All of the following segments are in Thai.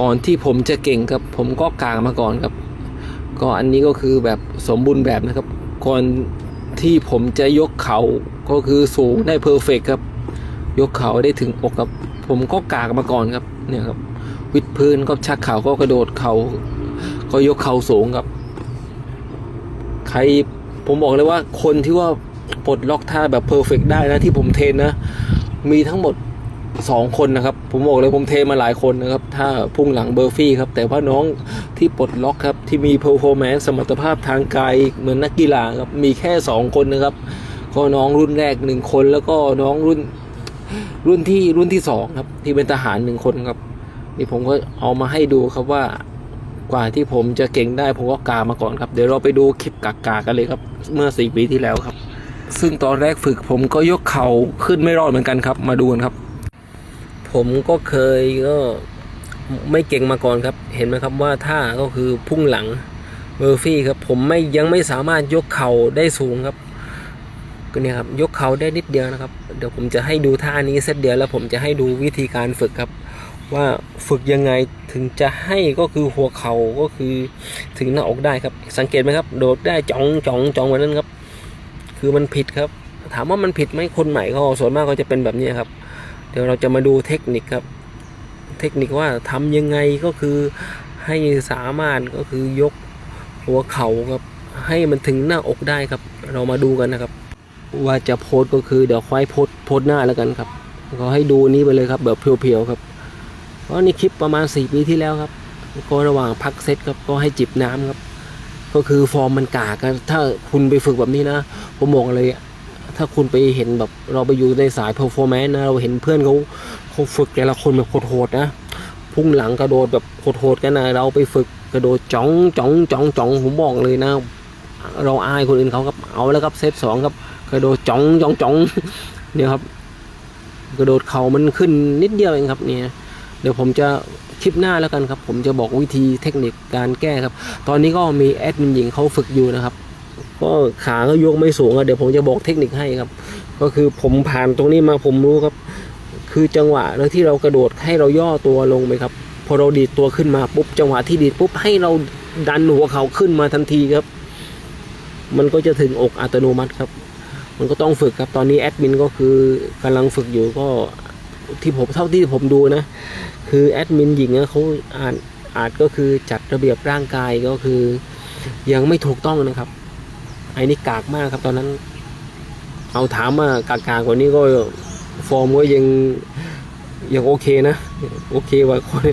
ก่อนที่ผมจะเก่งครับ ผมก็กางมาก่อนครับ ก็อันนี้ก็คือแบบสมบูรณ์แบบนะครับ ก่อนที่ผมจะยกเขาก็คือสูงได้เพอร์เฟกครับ ยกเขาได้ถึงอกครับ ผมก็กางมาก่อนครับเนี่ยครับ วิดพื้นก็ชักเข่าก็กระโดดเขาก็ยกเข่าสูงครับ ใครผมบอกเลยว่าคนที่ว่าปลดล็อกท่าแบบเพอร์เฟกได้นะที่ผมเทรนนะ มีทั้งหมด สองคนนะครับผมบอกเลยผมเทมาหลายคนนะครับ ถ้าพุ่งหลังเบอร์ฟี่ครับ แต่ว่าน้องที่ปลดล็อกครับ ที่มีเพอร์ฟอร์แมนซ์สมรรถภาพทางกายเหมือนนักกีฬาครับ มีแค่สองคนนะครับ ก็น้องรุ่นแรกหนึ่งคน แล้วก็น้องรุ่นรุ่นที่รุ่นที่สองครับ ที่เป็นทหารหนึ่งคนครับ นี่ผมก็เอามาให้ดูครับว่ากว่าที่ผมจะเก่งได้ผมก็กามาก่อนครับ เดี๋ยวเราไปดูคลิปกากากันเลยครับ เมื่อสี่ปีที่แล้วครับ ซึ่งตอนแรกฝึกผมก็ยกเข่าขึ้นไม่รอดเหมือนกันครับ มาดูกันครับ ผมก็เคยก็ไม่เก่งมาก่อนครับ เห็นไหมครับว่าท่าก็คือพุ่งหลังเมอร์ฟี่ครับ ผมไม่ยังไม่สามารถยกเข่าได้สูงครับก็เนี่ยครับยกเขาได้นิดเดียวนะครับ เดี๋ยวผมจะให้ดูท่านี้เซตเดียวแล้วผมจะให้ดูวิธีการฝึกครับ ว่าฝึกยังไงถึงจะให้ก็คือหัวเข่าก็คือถึงหน้าอกได้ครับ สังเกตไหมครับ โดดได้จ้องจ้องจ้องแบบนั้นครับ คือมันผิดครับ ถามว่ามันผิดไหมคนใหม่ก็ส่วนมากก็จะเป็นแบบนี้ครับ เดี๋ยวเราจะมาดูเทคนิคครับ เทคนิคว่าทำยังไงก็คือให้สามารถก็คือยกหัวเข่าครับ ให้มันถึงหน้าอกได้ครับ เรามาดูกันนะครับ ว่าจะโพสก็คือเดี๋ยวค่อยโพสโพสหน้าแล้วกันครับก็ให้ดูนี้ไปเลยครับแบบเพียวๆครับ เพราะนี่คลิปประมาณ 4 ปีที่แล้วครับ ก็ระหว่างพักเซตครับก็ให้จิบน้ำครับ ก็คือฟอร์มมันกากันถ้าคุณไปฝึกแบบนี้นะ ผมบอกเลยอะ ถ้าคุณไปเห็นแบบเราไปอยู่ในสายเพอร์ฟอร์แมนซ์นะ เราเห็นเพื่อนเขาเขาฝึกแต่ละคนแบบโหดๆนะ พุ่งหลังกระโดดแบบโหดๆกันนะเราไปฝึกกระโดดจ้องจ้องจ้องจ้องผมบอกเลยนะ เราอายคนอื่นเขาครับเอาแล้วครับเซตสองครับกระโดดจ้องจ้องจ้องเนี่ยครับ กระโดดเข่ามันขึ้นนิดเดียวเองครับเนี่ยเดี๋ยวผมจะคลิปหน้าแล้วกันครับ ผมจะบอกวิธีเทคนิคการแก้ครับ ตอนนี้ก็มีแอดมินหญิงเขาฝึกอยู่นะครับ ก็ขาก็ยกไม่สูงอะเดี๋ยวผมจะบอกเทคนิคให้ครับ ก็คือผมผ่านตรงนี้มาผมรู้ครับ คือจังหวะแล้วที่เรากระโดดให้เราย่อตัวลงไปครับ พอเราดีดตัวขึ้นมาปุ๊บจังหวะที่ดีดปุ๊บให้เราดันหัวเขาขึ้นมาทันทีครับ มันก็จะถึงอกอัตโนมัติครับ มันก็ต้องฝึกครับตอนนี้แอดมินก็คือกำลังฝึกอยู่ก็ที่ผมเท่าที่ผมดูนะ คือแอดมินหญิงนะเขาอ่านอาจก็คือจัดระเบียบร่างกายก็คือ ยังไม่ถูกต้องนะครับ ไอ้นี่กากมากครับตอนนั้น เอาถามมากากๆกว่านี้ก็ฟอร์มก็ยังยังโอเคนะโอเคว่าคน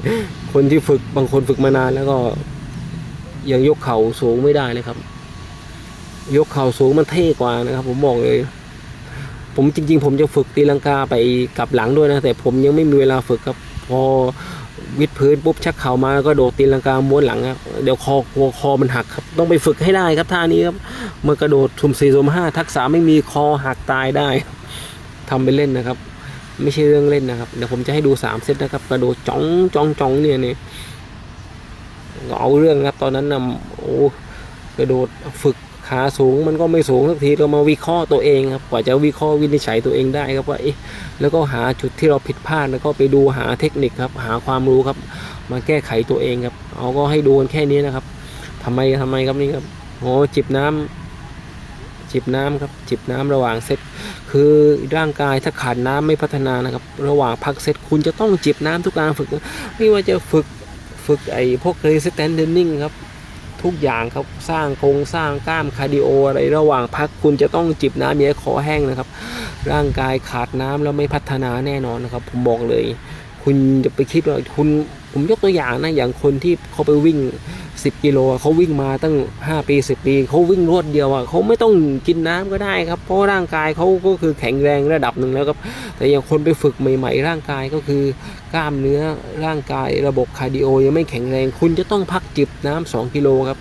คนที่ฝึกบางคนฝึกมานานแล้วก็ ยังยกเข่าสูงไม่ได้เลยครับ ยกเข่าสูงมันเท่กว่านะครับ ผมบอกเลย ผมจริง ๆ ผมจะฝึกตีลังกาไปกลับหลังด้วยนะแต่ผมยังไม่มีเวลาฝึกครับ พอ วิดพื้นปุ๊บชักเข่ามาก็โดดตีลังกาม้วนหลังครับเดี๋ยวคอหัวคอมันหักครับต้องไปฝึกให้ได้ครับท่านี้ครับเมื่อกระโดดทุมสี่ทุมห้าทักษะไม่มีคอหักตายได้ทำไปเล่นนะครับ ไม่ใช่เรื่องเล่นนะครับเดี๋ยวผมจะให้ดูสามเซตนะครับกระโดดจ้องจ้องจ้องเนี่ยเนี่ยเอาเรื่องครับตอนนั้นนะโอ้กระโดดฝึก ขาสูงมันก็ไม่สูงสักทีเรามาวิเคราะห์ตัวเองครับกว่าจะวิเคราะห์วินิจฉัยตัวเองได้ครับว่าเอ๊ะแล้วก็หาจุดที่เราผิดพลาดแล้วก็ไปดูหาเทคนิคครับ หาความรู้ครับ มาแก้ไขตัวเองครับ เอาก็ให้ดูกันแค่นี้นะครับทำไมทำไมครับนี่ครับโอ้จิบน้ำจิบน้ำครับ จิบน้ำระหว่างเซตคือร่างกายถ้าขาดน้ำไม่พัฒนานะครับ ระหว่างพักเซตคุณจะต้องจิบน้ำทุกการฝึก ไม่ว่าจะฝึกฝึกไอ้พวก resistance training ครับ ทุกอย่างครับสร้างโครงสร้างกล้ามคาร์ดิโออะไรระหว่างพักคุณจะต้องจิบน้ำอย่าคอแห้งนะครับ ร่างกายขาดน้ำแล้วไม่พัฒนาแน่นอนนะครับ ผมบอกเลย คุณจะไปคิดว่าคุณผมยกตัวอย่างนะอย่างคนที่เขาไปวิ่ง 10 กิโลเขาวิ่งมาตั้ง 5 ปี 10 ปีเขาวิ่งรวดเดียวอะเขาไม่ต้องกินน้ำก็ได้ครับ เพราะร่างกายเขาก็คือแข็งแรงระดับหนึ่งแล้วครับ แต่อย่างคนไปฝึกใหม่ๆ ร่างกายก็คือกล้ามเนื้อร่างกายระบบคาร์ดิโอยังไม่แข็งแรง คุณจะต้องพักจิบน้ำ2กิโลครับ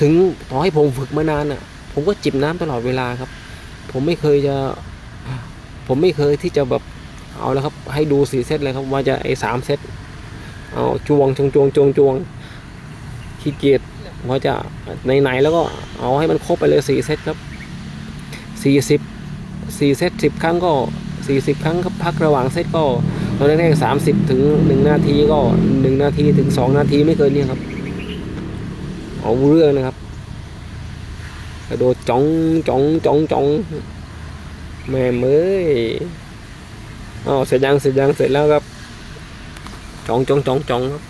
ถึงต่อให้ผมฝึกมานานอะ ผมก็จิบน้ำตลอดเวลาครับ ผมไม่เคยจะ ผมไม่เคยที่จะแบบเอาแล้วครับ ให้ดูสี่เซตเลยครับว่าจะไอ้สามเซตเอาจวงจวงจวงจวงจวง ขี้เกียจว่าจะไหนๆแล้วก็เอาให้มันครบไปเลยสี่เซตครับสี่สิบสี่เซตสิบครั้งก็สี่สิบครั้งครับพักระหว่างเซตก็ตอนแรกๆสามสิบถึงหนึ่งนาทีก็หนึ่งนาทีถึงสองนาทีไม่เกินนี้ครับเอาเรื่องนะครับกระโดดจ้องจ้องจ้องจ้องแม่เมยอ้าเสร็จยังเสร็จยังเสร็จแล้วครับจ้องจ้องจ้องจ้องครับ